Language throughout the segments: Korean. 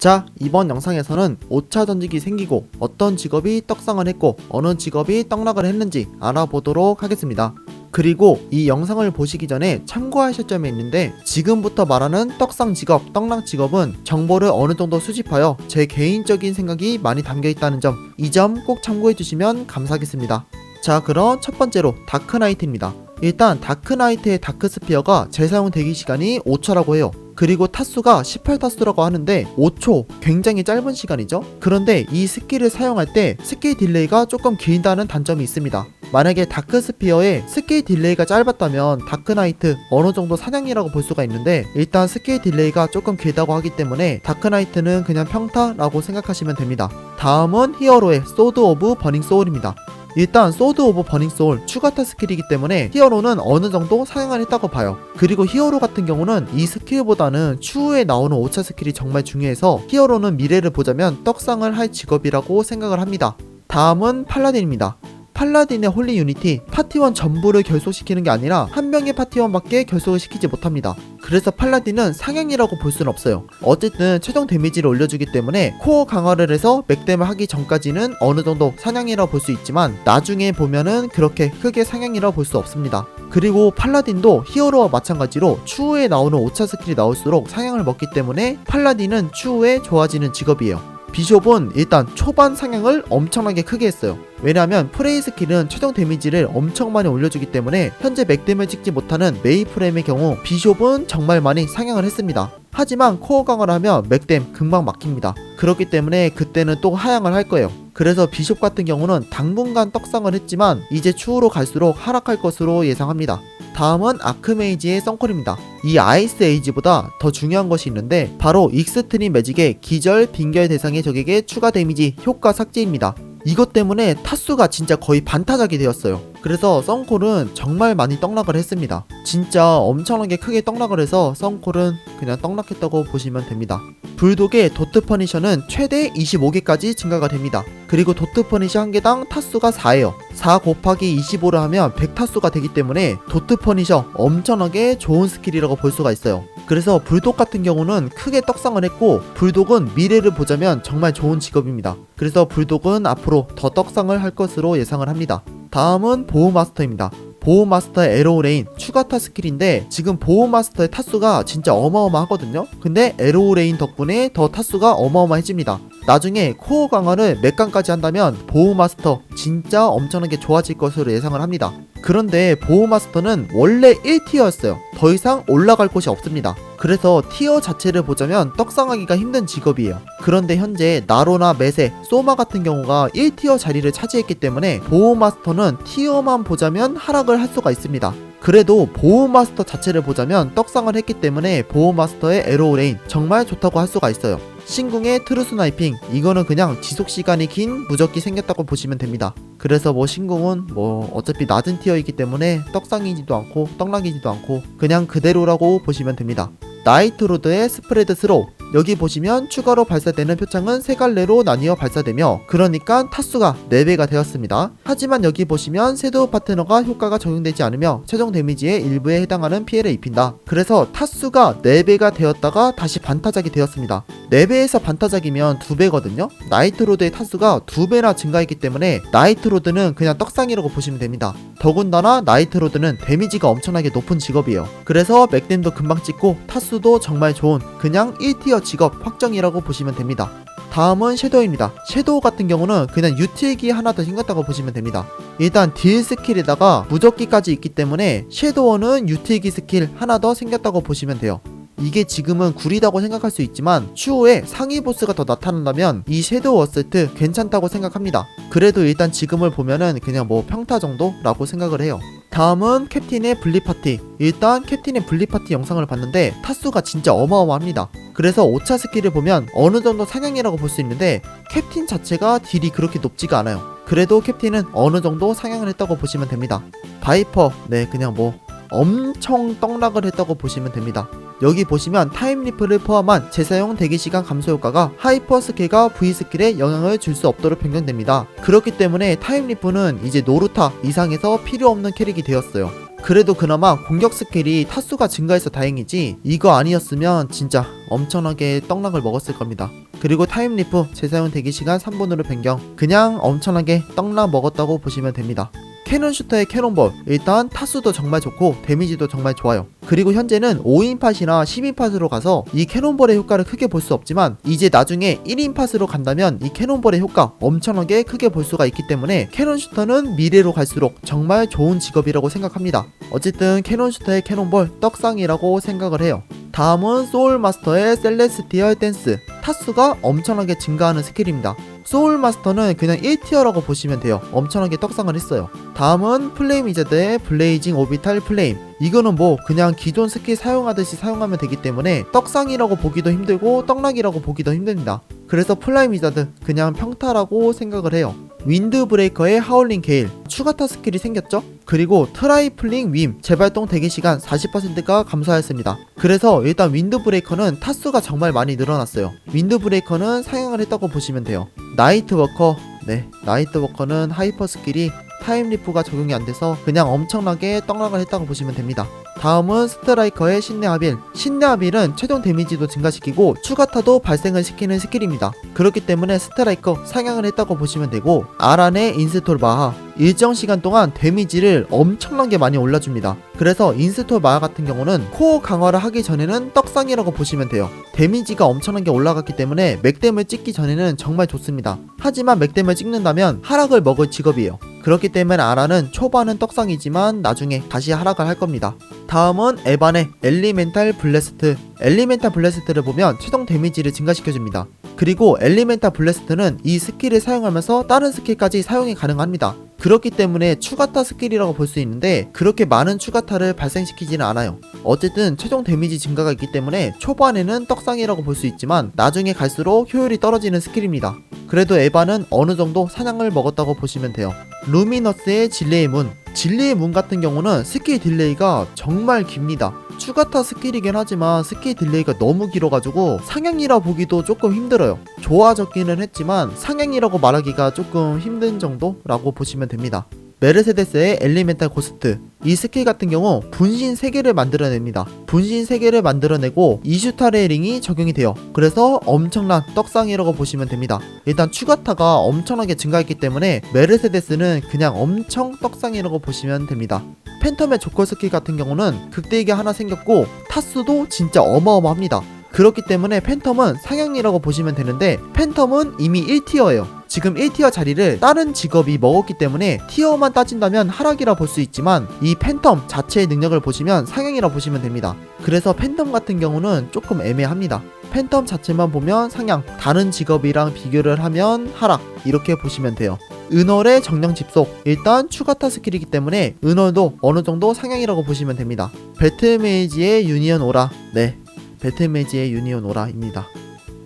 자, 이번 영상에서는 5차 전직이 생기고 어떤 직업이 떡상을 했고 어느 직업이 떡락을 했는지 알아보도록 하겠습니다. 그리고 이 영상을 보시기 전에 참고하실 점이 있는데 지금부터 말하는 떡상 직업, 떡락 직업은 정보를 어느 정도 수집하여 제 개인적인 생각이 많이 담겨 있다는 점, 이 점 꼭 참고해 주시면 감사하겠습니다. 자, 그럼 첫 번째로 다크나이트입니다. 일단 다크나이트의 다크스피어가 재사용 대기 시간이 5초라고 해요. 그리고 타수가 18타수라고 하는데 5초 굉장히 짧은 시간이죠. 그런데 이 스킬을 사용할 때 스킬 딜레이가 조금 길다는 단점이 있습니다. 만약에 다크스피어의 스킬 딜레이가 짧았다면 다크나이트 어느 정도 사냥이라고 볼 수가 있는데 일단 스킬 딜레이가 조금 길다고 하기 때문에 다크나이트는 그냥 평타라고 생각하시면 됩니다. 다음은 히어로의 소드 오브 버닝 소울입니다. 일단 소드 오브 버닝 소울 추가타 스킬이기 때문에 히어로는 어느 정도 사용을 했다고 봐요. 그리고 히어로 같은 경우는 이 스킬보다는 추후에 나오는 5차 스킬이 정말 중요해서 히어로는 미래를 보자면 떡상을 할 직업이라고 생각을 합니다. 다음은 팔라딘입니다. 팔라딘의 홀리 유니티 파티원 전부를 결속시키는 게 아니라 한 명의 파티원밖에 결속을 시키지 못합니다. 그래서 팔라딘은 상향이라고 볼 수는 없어요. 어쨌든 최종 데미지를 올려주기 때문에 코어 강화를 해서 맥댐을 하기 전까지는 어느 정도 사냥이라고 볼 수 있지만 나중에 보면은 그렇게 크게 상향이라고 볼 수 없습니다. 그리고 팔라딘도 히어로와 마찬가지로 추후에 나오는 5차 스킬이 나올수록 상향을 먹기 때문에 팔라딘은 추후에 좋아지는 직업이에요. 비숍은 일단 초반 상향을 엄청나게 크게 했어요. 왜냐하면 프레이 스킬은 최종 데미지를 엄청 많이 올려주기 때문에 현재 맥댐을 찍지 못하는 메이프렘의 경우 비숍은 정말 많이 상향을 했습니다. 하지만 코어 강화를 하면 맥댐 금방 막힙니다. 그렇기 때문에 그때는 또 하향을 할 거예요. 그래서 비숍 같은 경우는 당분간 떡상을 했지만 이제 추후로 갈수록 하락할 것으로 예상합니다. 다음은 아크메이지의 썬콜입니다. 이 아이스 에이지보다 더 중요한 것이 있는데 바로 익스트림 매직의 기절 빙결 대상의 적에게 추가 데미지 효과 삭제입니다. 이것 때문에 타수가 진짜 거의 반타작이 되었어요. 그래서 썬콜은 정말 많이 떡락을 했습니다. 진짜 엄청나게 크게 떡락을 해서 썬콜은 그냥 떡락했다고 보시면 됩니다. 불독의 도트 퍼니셔는 최대 25개까지 증가가 됩니다. 그리고 도트 퍼니셔 한 개당 타수가 4예요. 4 곱하기 25를 하면 100타수가 되기 때문에 도트 퍼니셔 엄청나게 좋은 스킬이라고 볼 수가 있어요. 그래서 불독 같은 경우는 크게 떡상을 했고 불독은 미래를 보자면 정말 좋은 직업입니다. 그래서 불독은 앞으로 더 떡상을 할 것으로 예상을 합니다. 다음은 보호마스터입니다. 보호마스터의 에로우레인 추가타 스킬인데 지금 보호마스터의 타수가 진짜 어마어마하거든요. 근데 에로우레인 덕분에 더 타수가 어마어마해집니다. 나중에 코어 강화를 몇 강까지 한다면 보호마스터 진짜 엄청나게 좋아질 것으로 예상을 합니다. 그런데 보호마스터는 원래 1티어였어요. 더 이상 올라갈 곳이 없습니다. 그래서 티어 자체를 보자면 떡상하기가 힘든 직업이에요. 그런데 현재 나로나 메세, 소마 같은 경우가 1티어 자리를 차지했기 때문에 보호마스터는 티어만 보자면 하락을 할 수가 있습니다. 그래도 보호마스터 자체를 보자면 떡상을 했기 때문에 보호마스터의 에로우레인 정말 좋다고 할 수가 있어요. 신궁의 트루 스나이핑 이거는 그냥 지속 시간이 긴 무적기 생겼다고 보시면 됩니다. 그래서 뭐 신궁은 뭐 어차피 낮은 티어이기 때문에 떡상이지도 않고 떡락이지도 않고 그냥 그대로라고 보시면 됩니다. 나이트로드의 스프레드 스로우 여기 보시면 추가로 발사되는 표창은 세 갈래로 나뉘어 발사되며 그러니까 타수가 4배가 되었습니다. 하지만 여기 보시면 섀도우 파트너가 효과가 적용되지 않으며 최종 데미지의 일부에 해당하는 피해를 입힌다. 그래서 타수가 4배가 되었다가 다시 반타작이 되었습니다. 4배에서 반타작이면 2배거든요. 나이트로드의 타수가 2배나 증가했기 때문에 나이트로드는 그냥 떡상이라고 보시면 됩니다. 더군다나 나이트로드는 데미지가 엄청나게 높은 직업이에요. 그래서 맥댐도 금방 찍고 타수도 정말 좋은 그냥 1티어 직업 확정이라고 보시면 됩니다. 다음은 섀도우입니다. 섀도우 같은 경우는 그냥 유틸기 하나 더 생겼다고 보시면 됩니다. 일단 딜 스킬에다가 무적기까지 있기 때문에 섀도우는 유틸기 스킬 하나 더 생겼다고 보시면 돼요. 이게 지금은 구리다고 생각할 수 있지만 추후에 상위 보스가 더 나타난다면 이 섀도우 어세트 괜찮다고 생각합니다. 그래도 일단 지금을 보면은 그냥 뭐 평타 정도라고 생각을 해요. 다음은 캡틴의 분리파티. 일단 캡틴의 분리파티 영상을 봤는데 타수가 진짜 어마어마합니다. 그래서 5차 스킬을 보면 어느 정도 상향이라고 볼 수 있는데 캡틴 자체가 딜이 그렇게 높지가 않아요. 그래도 캡틴은 어느 정도 상향을 했다고 보시면 됩니다. 바이퍼, 네, 그냥 뭐 엄청 떡락을 했다고 보시면 됩니다. 여기 보시면 타임리프를 포함한 재사용 대기시간 감소 효과가 하이퍼 스킬과 V 스킬에 영향을 줄 수 없도록 변경됩니다. 그렇기 때문에 타임리프는 이제 노루타 이상에서 필요 없는 캐릭이 되었어요. 그래도 그나마 공격 스킬이 타수가 증가해서 다행이지 이거 아니었으면 진짜 엄청나게 떡락을 먹었을 겁니다. 그리고 타임리프 재사용 대기시간 3분으로 변경 그냥 엄청나게 떡락 먹었다고 보시면 됩니다 캐논 슈터의 캐논볼 일단 타수도 정말 좋고 데미지도 정말 좋아요. 그리고 현재는 5인팟이나 10인팟으로 가서 이 캐논볼의 효과를 크게 볼 수 없지만 이제 나중에 1인팟으로 간다면 이 캐논볼의 효과 엄청나게 크게 볼 수가 있기 때문에 캐논 슈터는 미래로 갈수록 정말 좋은 직업이라고 생각합니다. 어쨌든 캐논 슈터의 캐논볼 떡상이라고 생각을 해요. 다음은 소울마스터의 셀레스티얼 댄스. 타수가 엄청나게 증가하는 스킬입니다 소울 마스터는 그냥 1티어라고 보시면 돼요. 엄청나게 떡상을 했어요. 다음은 플레임 이자드의 블레이징 오비탈 플레임. 이거는 뭐 그냥 기존 스킬 사용하듯이 사용하면 되기 때문에 떡상이라고 보기도 힘들고 떡락이라고 보기도 힘듭니다. 그래서 플레임 이자드 그냥 평타라고 생각을 해요 윈드 브레이커의 하울링 게일 추가 타 스킬이 생겼죠? 그리고 트라이플링 윈 재발동 대기 시간 40%가 감소하였습니다. 그래서 일단 윈드 브레이커는 타수가 정말 많이 늘어났어요. 윈드 브레이커는 사용을 했다고 보시면 돼요. 나이트 워커 네 나이트 워커는 하이퍼 스킬이 타임 리프가 적용이 안 돼서 그냥 엄청나게 떡락을 했다고 보시면 됩니다. 다음은 스트라이커의 신뢰하빌. 신뢰하빌은 최종 데미지도 증가시키고 추가타도 발생을 시키는 스킬입니다. 그렇기 때문에 스트라이커 상향을 했다고 보시면 되고 아란의 인스톨 마하. 일정 시간 동안 데미지를 엄청나게 많이 올려줍니다. 그래서 인스톨 마하 같은 경우는 코어 강화를 하기 전에는 떡상이라고 보시면 돼요. 데미지가 엄청나게 올라갔기 때문에 맥댐을 찍기 전에는 정말 좋습니다. 하지만 맥댐을 찍는다면 하락을 먹을 직업이에요. 그렇기 때문에 아라는 초반은 떡상이지만 나중에 다시 하락을 할 겁니다. 다음은 에반의 엘리멘탈 블래스트. 엘리멘탈 블래스트를 보면 최종 데미지를 증가시켜줍니다. 그리고 엘리멘탈 블래스트는 이 스킬을 사용하면서 다른 스킬까지 사용이 가능합니다. 그렇기 때문에 추가타 스킬이라고 볼 수 있는데 그렇게 많은 추가타를 발생시키지는 않아요. 어쨌든 최종 데미지 증가가 있기 때문에 초반에는 떡상이라고 볼 수 있지만 나중에 갈수록 효율이 떨어지는 스킬입니다. 그래도 에바는 어느 정도 사냥을 먹었다고 보시면 돼요. 루미너스의 진리의 문. 진리의 문 같은 경우는 스킬 딜레이가 정말 깁니다. 추가타 스킬이긴 하지만 스킬 딜레이가 너무 길어가지고 상향이라 보기도 조금 힘들어요. 좋아졌기는 했지만 상향이라고 말하기가 조금 힘든 정도라고 보시면 됩니다. 메르세데스의 엘리멘탈 고스트. 이 스킬 같은 경우 분신 3개를 만들어냅니다. 분신 3개를 만들어내고 이슈타레 링이 적용이 돼요. 그래서 엄청난 떡상이라고 보시면 됩니다. 일단 추가타가 엄청나게 증가했기 때문에 메르세데스는 그냥 엄청 떡상이라고 보시면 됩니다. 팬텀의 조커 스킬 같은 경우는 극대기가 하나 생겼고 타수도 진짜 어마어마합니다. 그렇기 때문에 팬텀은 상향이라고 보시면 되는데 팬텀은 이미 1티어예요 지금 1티어 자리를 다른 직업이 먹었기 때문에 티어만 따진다면 하락이라 볼 수 있지만 이 팬텀 자체의 능력을 보시면 상향이라 보시면 됩니다. 그래서 팬텀 같은 경우는 조금 애매합니다. 팬텀 자체만 보면 상향, 다른 직업이랑 비교를 하면 하락 이렇게 보시면 돼요. 은월의 정령 집속 일단 추가타 스킬이기 때문에 은월도 어느 정도 상향이라고 보시면 됩니다. 배틀메이지의 유니언 오라 네 배틀메이지의 유니온 오라입니다.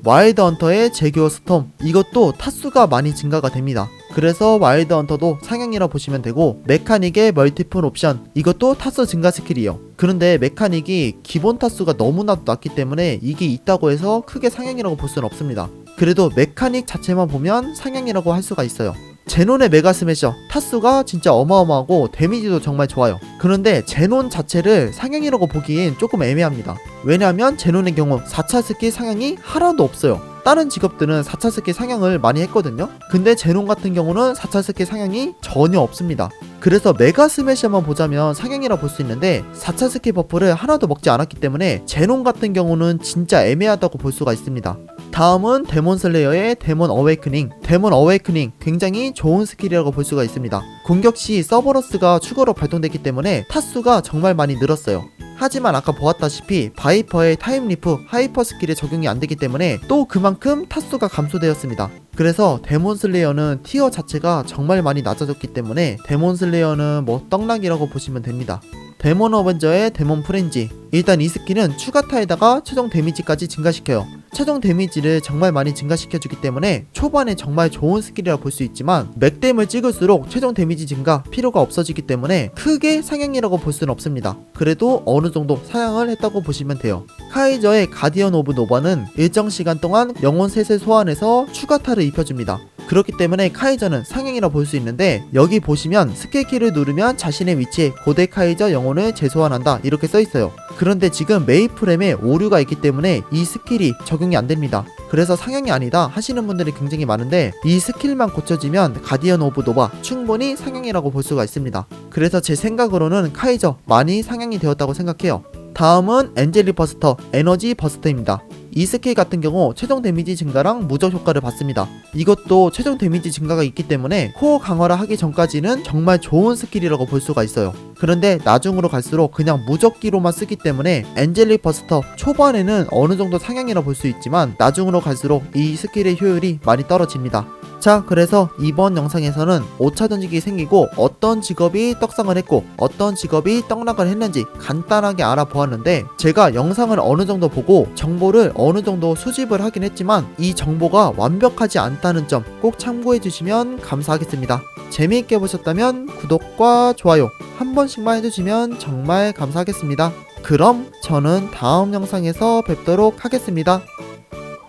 와일드 헌터의 제규어 스톰 이것도 타수가 많이 증가가 됩니다. 그래서 와일드 헌터도 상향이라 보시면 되고 메카닉의 멀티플 옵션 이것도 타수 증가 스킬이에요. 그런데 메카닉이 기본 타수가 너무나도 낮기 때문에 이게 있다고 해서 크게 상향이라고 볼 수는 없습니다. 그래도 메카닉 자체만 보면 상향이라고 할 수가 있어요. 제논의 메가 스매셔 타수가 진짜 어마어마하고 데미지도 정말 좋아요. 그런데 제논 자체를 상향이라고 보기엔 조금 애매합니다. 왜냐하면 제논의 경우 4차 스킬 상향이 하나도 없어요. 다른 직업들은 4차 스킬 상향을 많이 했거든요. 근데 제논 같은 경우는 4차 스킬 상향이 전혀 없습니다. 그래서 메가 스매셔만 보자면 상향이라 볼 수 있는데 4차 스킬 버프를 하나도 먹지 않았기 때문에 제논 같은 경우는 진짜 애매하다고 볼 수가 있습니다. 다음은 데몬 슬레이어의 데몬 어웨이크닝. 데몬 어웨이크닝 굉장히 좋은 스킬이라고 볼 수가 있습니다. 공격 시 서버러스가 추가로 발동됐기 때문에 타수가 정말 많이 늘었어요. 하지만 아까 보았다시피 바이퍼의 타임리프 하이퍼 스킬이 적용이 안 되기 때문에 또 그만큼 타수가 감소되었습니다. 그래서 데몬 슬레이어는 티어 자체가 정말 많이 낮아졌기 때문에 데몬 슬레이어는 뭐 떡락이라고 보시면 됩니다. 데몬 어벤져의 데몬 프렌지 일단 이 스킬은 추가타에다가 최종 데미지까지 증가시켜요 최종 데미지를 정말 많이 증가시켜주기 때문에 초반에 정말 좋은 스킬이라 볼 수 있지만 맥댐을 찍을수록 최종 데미지 증가 필요가 없어지기 때문에 크게 상향이라고 볼 수는 없습니다. 그래도 어느 정도 사양을 했다고 보시면 돼요. 카이저의 가디언 오브 노바는 일정 시간 동안 영혼 셋을 소환해서 추가타를 입혀줍니다. 그렇기 때문에 카이저는 상향이라 볼 수 있는데 여기 보시면 스킬 키를 누르면 자신의 위치에 고대 카이저 영혼을 재소환한다 이렇게 써 있어요. 그런데 지금 메이플엠에 오류가 있기 때문에 이 스킬이 적용이 안 됩니다. 그래서 상향이 아니다 하시는 분들이 굉장히 많은데 이 스킬만 고쳐지면 가디언 오브 노바 충분히 상향이라고 볼 수가 있습니다. 그래서 제 생각으로는 카이저 많이 상향이 되었다고 생각해요. 다음은 엔젤리 버스터 에너지 버스터입니다. 이 스킬 같은 경우 최종 데미지 증가랑 무적 효과를 받습니다. 이것도 최종 데미지 증가가 있기 때문에 코어 강화를 하기 전까지는 정말 좋은 스킬이라고 볼 수가 있어요. 그런데 나중으로 갈수록 그냥 무적기로만 쓰기 때문에 엔젤리 버스터 초반에는 어느 정도 상향이라 볼 수 있지만 나중으로 갈수록 이 스킬의 효율이 많이 떨어집니다. 자, 그래서 이번 영상에서는 5차 던지기 생기고 어떤 직업이 떡상을 했고 어떤 직업이 떡락을 했는지 간단하게 알아보았는데 제가 영상을 어느 정도 보고 정보를 어느 정도 수집을 하긴 했지만 이 정보가 완벽하지 않다는 점 꼭 참고해 주시면 감사하겠습니다. 재미있게 보셨다면 구독과 좋아요 한 번씩만 해주시면 정말 감사하겠습니다. 그럼 저는 다음 영상에서 뵙도록 하겠습니다.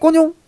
꼬뇽!